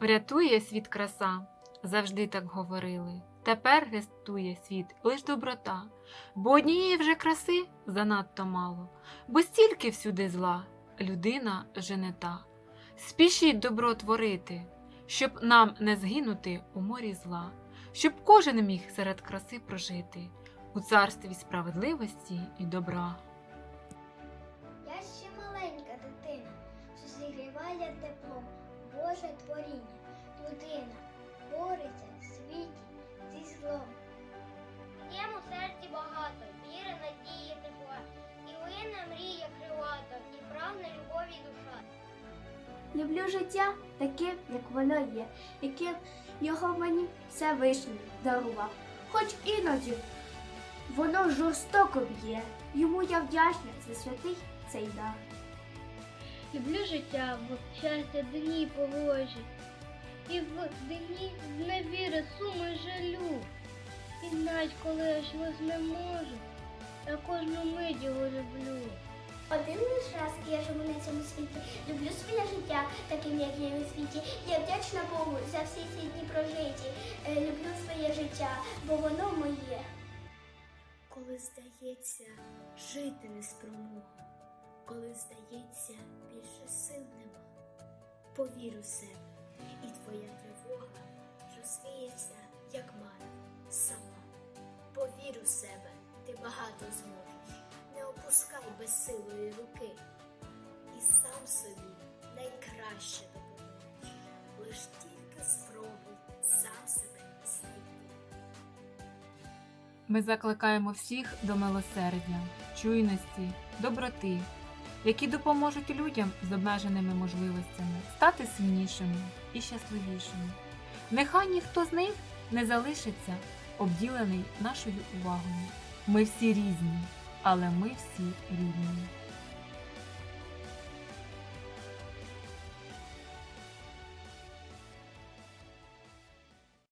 Врятує світ краса, завжди так говорили. Тепер рятує світ лиш доброта, бо однієї вже краси занадто мало, бо стільки всюди зла, людина вже не та. Спішіть добро творити, щоб нам не згинути у морі зла, щоб кожен міг серед краси прожити у царстві справедливості і добра. Я ще маленька дитина, що зігріває теплом Боже творіння, людина бореться в світі зі злом. Є у серці багато, віри, надії, тепла, і лине мрія кривата, і прагне любові душа. Люблю життя таке, як воно є, яке його мені Всевишній дарував. Хоч іноді воно жорстоко б'є. Йому я вдячна за святий цей дар. Люблю життя в щастя дні погожі, і в дні зневіри суми жалю. І навіть коли я щось не можу, я кожну мить його люблю. Один лиш раз я живу на цьому світі. Люблю своє життя таким, як є у світі. Я вдячна Богу за всі ці дні прожиті. Е, Люблю своє життя, бо воно моє. Коли здається, жити не спромога, коли здається, більше сил нема, повір у себе, і твоя тривога розвіється, як мара, сама. Повір у себе, ти багато зможеш, не опускай безсилої руки, і сам собі найкраще допоможеш, лиш тільки спробуй сам себе знайти. Ми закликаємо всіх до милосердя, чуйності, доброти, які допоможуть людям з обмеженими можливостями стати сильнішими і щасливішими. Нехай ніхто з них не залишиться обділений нашою увагою. Ми всі різні, але ми всі рівні.